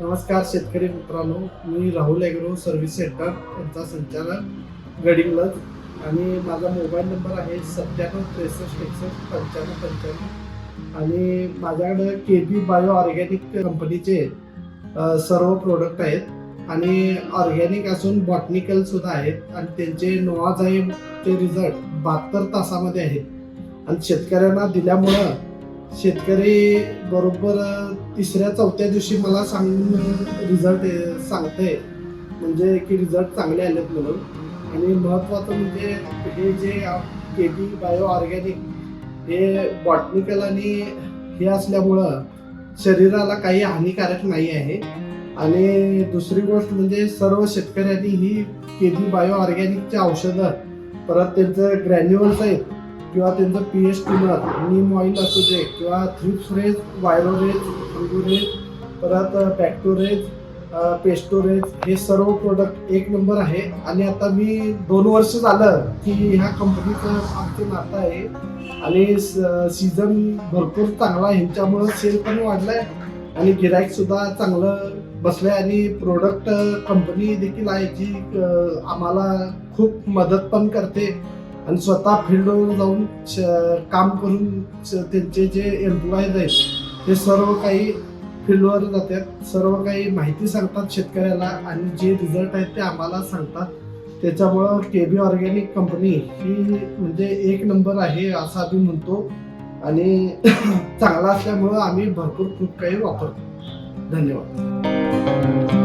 नमस्कार शेतकरी मित्रांनो मी राहुल एग्रो सर्व्हिस सेंटर यांचा संचालक गडिंगलज आणि माझा मोबाईल नंबर आहे सत्त्याण्णव त्रेसष्ट एकसष्ट पंच्याण्णव पंच्याण्णव. आणि माझ्याकडे के बी बायो ऑर्गॅनिक कंपनीचे सर्व प्रोडक्ट आहेत. आणि ऑर्गॅनिक असून बॉटनिकल सुद्धा आहेत. आणि त्यांचे नोवाझाईमचे रिझल्ट बहात्तर तासामध्ये आहेत. आणि शेतकऱ्यांना दिल्यामुळं शेतकरी बरोबर तिसऱ्या चौथ्या दिवशी मला सांगून रिझल्ट सांगते म्हणजे की रिझल्ट चांगले आलेत म्हणून. आणि महत्त्वाचं म्हणजे हे जे के बी बायो ऑर्गॅनिक हे बॉटनिकल आणि हे असल्यामुळं शरीराला काही हानिकारक नाही आहे. आणि दुसरी गोष्ट म्हणजे सर्व शेतकऱ्यांनी ही के बी बायो ऑर्गॅनिकची औषधं परत त्यांचं ग्रॅन्युअल्स आहेत किंवा त्यांचं P H tuner neem oil असू दे किंवा थ्रिप्सरेज वायरोरेज अंगुरेज परत बॅक्टोरेज पेस्टोरेज हे सर्व प्रोडक्ट एक नंबर आहे. आणि आता मी दोन वर्ष झालं की ह्या कंपनीचं आमचं नातं आहे. आणि सीझन भरपूर चांगला आहे. ह्यांच्यामुळं सेल पण वाढलाय. आणि गिराईकसुद्धा चांगलं चांगलं बसलंय. आणि प्रोडक्ट कंपनी देखील आहे जी आम्हाला खूप मदत पण करते. आणि स्वतः फील्डवर जाऊन श- काम करून त्यांचे जे एम्प्लॉईज आहेत ते सर्व काही फील्डवर जातात. सर्व काही माहिती सांगतात शेतकऱ्याला आणि जे रिझल्ट आहेत ते आम्हाला सांगतात. त्याच्यामुळं के बी ऑर्गॅनिक कंपनी ही म्हणजे एक नंबर आहे असं आम्ही म्हणतो. आणि चांगला असल्यामुळं आम्ही भरपूर खूप काही वापरतो. धन्यवाद.